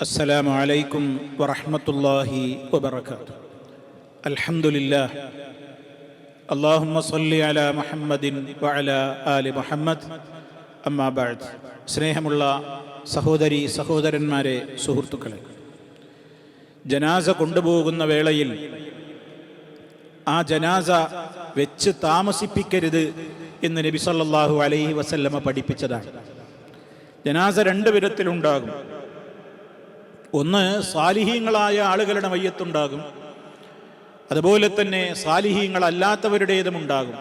السلام عليكم ورحمة الله وبركاته الحمد لله اللهم صل على محمد وعلى آل محمد أما بعد സ്നേഹമുള്ള സഹോദരി സഹോദരന്മാരെ സുഹൃത്തുക്കളെ ജനാസ കൊണ്ടുപോകുന്ന വേളയിൽ ആ ജനാസ വെച്ച് താമസിപ്പിക്കരുത് എന്ന് നബി സല്ലല്ലാഹു അലൈഹി വസല്ലമ പഠിപ്പിച്ചതാണ് ജനാസ രണ്ട് വിധത്തിലുണ്ടാകും ഒന്ന് സാലിഹീങ്ങളായ ആളുകളുടെ മയ്യത്തുണ്ടാകും. അതുപോലെ തന്നെ സാലിഹീങ്ങളല്ലാത്തവരുടേതും ഉണ്ടാകും.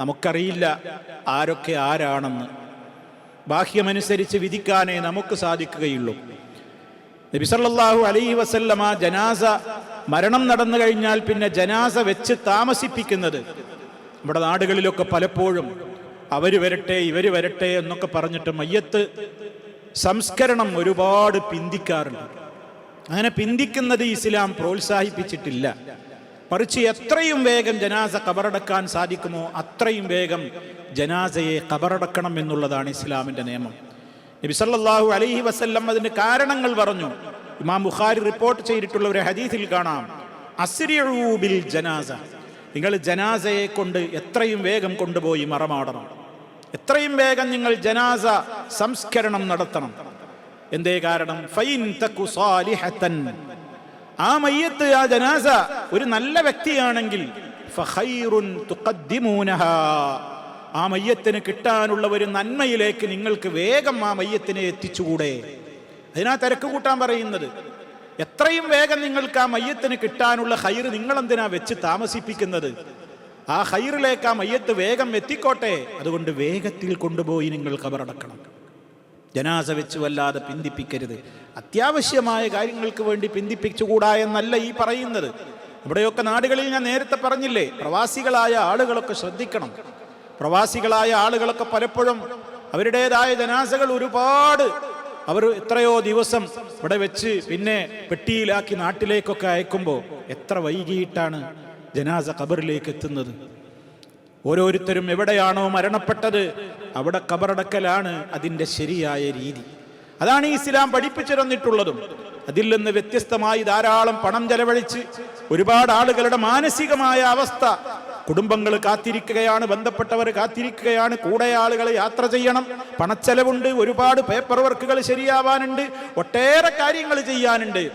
നമുക്കറിയില്ല ആരൊക്കെ ആരാണെന്ന്. ബാഹ്യമനുസരിച്ച് വിധിക്കാനേ നമുക്ക് സാധിക്കുകയുള്ളൂ. നബിസല്ലാഹു അലൈഹി വസല്ലമ ജനാസ മരണം നടന്നു കഴിഞ്ഞാൽ പിന്നെ ജനാസ വെച്ച് താമസിപ്പിക്കുന്നത് നമ്മുടെ നാടുകളിലൊക്കെ പലപ്പോഴും അവർ വരട്ടെ ഇവർ വരട്ടെ എന്നൊക്കെ പറഞ്ഞിട്ട് മയ്യത്ത് സംസ്കരണം ഒരുപാട് പിന്തിക്കാറുണ്ട്. അങ്ങനെ പിന്തിക്കുന്നത് ഇസ്ലാം പ്രോത്സാഹിപ്പിച്ചിട്ടില്ല. മറിച്ച് എത്രയും വേഗം ജനാസ കബറടക്കാൻ സാധിക്കുമോ അത്രയും വേഗം ജനാസയെ കബറടക്കണം എന്നുള്ളതാണ് ഇസ്ലാമിന്റെ നിയമം. നബി സല്ലല്ലാഹു അലൈഹി വസ്ല്ലം അതിന് കാരണങ്ങൾ പറഞ്ഞു. ഇമാം ബുഖാരി റിപ്പോർട്ട് ചെയ്തിട്ടുള്ള ഒരു ഹദീസിൽ കാണാം. അസ്രിയൂബിൽ ജനാസ. നിങ്ങൾ ജനാസയെ കൊണ്ട് എത്രയും വേഗം കൊണ്ടുപോയി മറമാടണം. എത്രയും വേഗം നിങ്ങൾ ജനാസ സംസ്കരണം നടത്തണം. എന്തേ കാരണം? ഫൈൻ തക്കു സാലിഹത്തൻ. ആ മയ്യത്ത് ആ ജനാസ ഒരു നല്ല വ്യക്തിയാണെങ്കിൽ ആ മയ്യത്തിന് കിട്ടാനുള്ള ഒരു നന്മയിലേക്ക് നിങ്ങൾക്ക് വേഗം ആ മയ്യത്തിനെ എത്തിച്ചുകൂടെ. അതിനാ തിരക്ക് കൂട്ടാൻ പറയുന്നത്. എത്രയും വേഗം നിങ്ങൾക്ക് ആ മയ്യത്തിന് കിട്ടാനുള്ള ഹൈർ നിങ്ങൾ എന്തിനാ വെച്ച് താമസിപ്പിക്കുന്നത്? ആ ഹൈറിലേക്ക് ആ മയ്യത്ത് വേഗം എത്തിക്കോട്ടെ. അതുകൊണ്ട് വേഗത്തിൽ കൊണ്ടുപോയി നിങ്ങൾ കബറടക്കണം ജനാസ വെച്ച് വല്ലാതെ പിന്തിപ്പിക്കരുത്. അത്യാവശ്യമായ കാര്യങ്ങൾക്ക് വേണ്ടി പിന്തിപ്പിച്ചുകൂടാ എന്നല്ല ഈ പറയുന്നത്. ഇവിടെയൊക്കെ നാടുകളിൽ ഞാൻ നേരത്തെ പറഞ്ഞില്ലേ പ്രവാസികളായ ആളുകളൊക്കെ ശ്രദ്ധിക്കണം. പ്രവാസികളായ ആളുകളൊക്കെ പലപ്പോഴും അവരുടേതായ ജനാസകൾ ഒരുപാട് അവർ എത്രയോ ദിവസം ഇവിടെ വെച്ച് പിന്നെ പെട്ടിയിലാക്കി നാട്ടിലേക്കൊക്കെ അയക്കുമ്പോൾ എത്ര വൈകിയിട്ടാണ് ജനാസ ഖബറിലേക്ക് എത്തുന്നത്. ഓരോരുത്തരും എവിടെയാണോ മരണപ്പെട്ടത് അവിടെ കബറടക്കലാണ് അതിന്റെ ശരിയായ രീതി. അതാണ് ഈ ഇസ്ലാം പഠിപ്പിച്ചു തന്നിട്ടുള്ളതും. അതിൽ നിന്ന് വ്യത്യസ്തമായി ധാരാളം പണം ചെലവഴിച്ച് ഒരുപാട് ആളുകളുടെ മാനസികമായ അവസ്ഥ. കുടുംബങ്ങൾ കാത്തിരിക്കുകയാണ് ബന്ധപ്പെട്ടവർ കാത്തിരിക്കുകയാണ് കൂടെ ആളുകൾ യാത്ര ചെയ്യണം. പണച്ചെലവുണ്ട് ഒരുപാട് പേപ്പർ വർക്കുകൾ ശരിയാവാനുണ്ട് ഒട്ടേറെ കാര്യങ്ങൾ ചെയ്യാനുണ്ട്.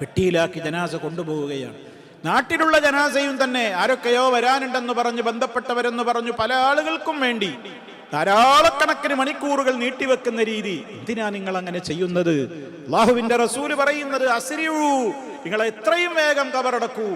പെട്ടിയിലാക്കി ജനാസ കൊണ്ടുപോവുകയാണ്. നാട്ടിലുള്ള ജനാസയും തന്നെ ആരൊക്കെയോ വരാനുണ്ടെന്ന് പറഞ്ഞ് ബന്ധപ്പെട്ടവരെന്ന് പറഞ്ഞു പല ആളുകൾക്കും വേണ്ടി. ധാരാളക്കണക്കിന് മണിക്കൂറുകൾ നീട്ടിവെക്കുന്ന രീതി. എന്തിനാ നിങ്ങൾ അങ്ങനെ ചെയ്യുന്നത്? അള്ളാഹുവിന്റെ റസൂൽ പറയുന്നത് അസിരിയൂ നിങ്ങൾ എത്രയും വേഗം കബറടക്കൂ.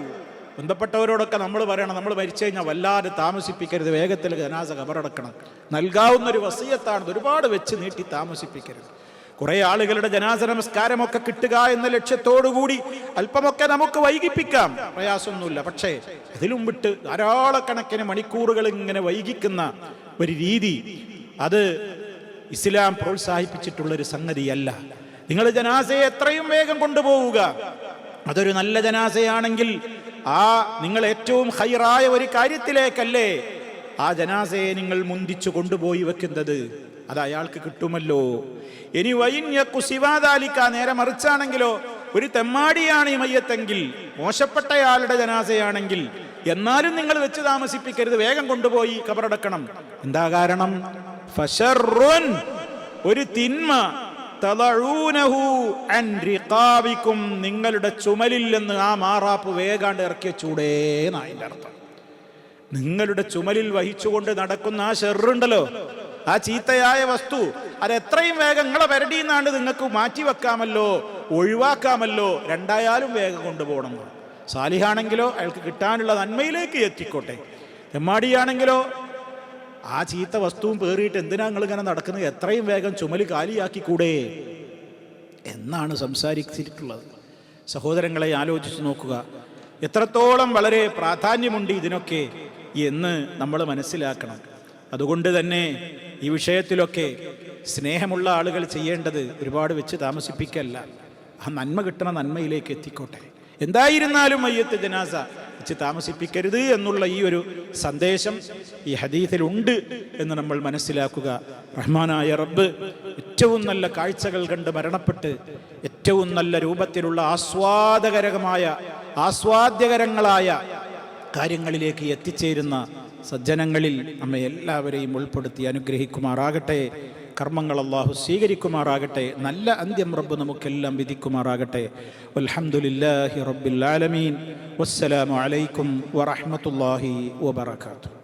ബന്ധപ്പെട്ടവരോടൊക്കെ നമ്മൾ പറയണം നമ്മൾ മരിച്ചു കഴിഞ്ഞാൽ വല്ലാതെ താമസിപ്പിക്കരുത് വേഗത്തിൽ ജനാസ കബറടക്കണം. നൽകാവുന്ന ഒരു വസീയത്താണ് ഒരുപാട് വെച്ച് നീട്ടി താമസിപ്പിക്കരുത്. കുറെ ആളുകളുടെ ജനാസ നമസ്കാരമൊക്കെ കിട്ടുക എന്ന ലക്ഷ്യത്തോടുകൂടി അല്പമൊക്കെ നമുക്ക് വൈകിപ്പിക്കാം. പ്രയാസമൊന്നുമില്ല. പക്ഷേ അതിലും വിട്ട് ധാരാളക്കണക്കിന് മണിക്കൂറുകൾ ഇങ്ങനെ വൈകിക്കുന്ന ഒരു രീതി അത് ഇസ്ലാം പ്രോത്സാഹിപ്പിച്ചിട്ടുള്ള ഒരു സംഗതിയല്ല. നിങ്ങൾ ജനാസയെ എത്രയും വേഗം കൊണ്ടുപോവുക. അതൊരു നല്ല ജനാസയാണെങ്കിൽ ആ നിങ്ങൾ ഏറ്റവും ഹൈറായ ഒരു കാര്യത്തിലേക്കല്ലേ ആ ജനാസയെ നിങ്ങൾ മുന്തിച്ചു കൊണ്ടുപോയി വെക്കുന്നത്? അത് അയാൾക്ക് കിട്ടുമല്ലോ. ഇനി വൈന്യക്കു ശിവാദാലിക്ക നേരെ മറിച്ചാണെങ്കിലോ ഒരു തെമ്മാടിയാണ് ഈ മയ്യത്തെങ്കിൽ മോശപ്പെട്ടയാളുടെ ജനാസയാണെങ്കിൽ എന്നാലും നിങ്ങൾ വെച്ച് താമസിപ്പിക്കരുത് വേഗം കൊണ്ടുപോയി കബറടക്കണം. എന്താ കാരണം? ഒരു തിന്മ. റിഖാബിക്കും നിങ്ങളുടെ ചുമലിൽ നിന്ന് ആ മാറാപ്പ് വേഗാണ്ട് ഇറക്കിയ ചൂടേന്നായിന്റെ അർത്ഥം. നിങ്ങളുടെ ചുമലിൽ വഹിച്ചുകൊണ്ട് നടക്കുന്ന ആ ഷെറുണ്ടല്ലോ ആ ചീത്തയായ വസ്തു. അത് എത്രയും വേഗം നിങ്ങളെ വരടിയെന്നാണ്ട് നിങ്ങൾക്ക് മാറ്റി വെക്കാമല്ലോ ഒഴിവാക്കാമല്ലോ. രണ്ടായാലും വേഗം കൊണ്ടുപോകണം. സാലിഹാണെങ്കിലോ അയാൾക്ക് കിട്ടാനുള്ള നന്മയിലേക്ക് എത്തിക്കോട്ടെ. തെമ്മാടിയാണെങ്കിലോ ആ ചീത്ത വസ്തുവും പേറിയിട്ട് എന്തിനാ നിങ്ങൾ ഇങ്ങനെ നടക്കുന്നത്? എത്രയും വേഗം ചുമൽ കാലിയാക്കിക്കൂടെ? എന്നാണ് സംസാരിച്ചിട്ടുള്ളത്. സഹോദരങ്ങളെ ആലോചിച്ച് നോക്കുക. എത്രത്തോളം വളരെ പ്രാധാന്യമുണ്ട് ഇതിനൊക്കെ എന്ന് നമ്മൾ മനസ്സിലാക്കണം. അതുകൊണ്ട് തന്നെ ഈ വിഷയത്തിലൊക്കെ സ്നേഹമുള്ള ആളുകൾ ചെയ്യേണ്ടത് ഒരുപാട് വെച്ച് താമസിപ്പിക്കല്ല. ആ നന്മ കിട്ടണ നന്മയിലേക്ക് എത്തിക്കോട്ടെ. എന്തായിരുന്നാലും മയ്യത്ത് ജനാസ വെച്ച് താമസിപ്പിക്കരുത് എന്നുള്ള ഈ ഒരു സന്ദേശം ഈ ഹദീസിലുണ്ട് എന്ന് നമ്മൾ മനസ്സിലാക്കുക. റഹ്മാനായ റബ്ബ് ഏറ്റവും നല്ല കാഴ്ചകൾ കണ്ട് മരണപ്പെട്ട് ഏറ്റവും നല്ല രൂപത്തിലുള്ള ആസ്വാദകരകമായ ആസ്വാദ്യകരങ്ങളായ കാര്യങ്ങളിലേക്ക് എത്തിച്ചേരുന്ന സജ്ജനങ്ങളിൽ നമ്മെ എല്ലാവരെയും ഉൾപ്പെടുത്തി അനുഗ്രഹിക്കുമാറാകട്ടെ. കർമ്മങ്ങൾ അള്ളാഹു സ്വീകരിക്കുമാറാകട്ടെ. നല്ല അന്ത്യം റബ്ബ് നമുക്കെല്ലാം വിധിക്കുമാറാകട്ടെ. അലഹമുല്ലാഹി റബ്ബിൽ ആലമീൻ. വസ്സലാമു അലൈക്കും വറഹ്മത്തുള്ളാഹി വബറകാതുഹു.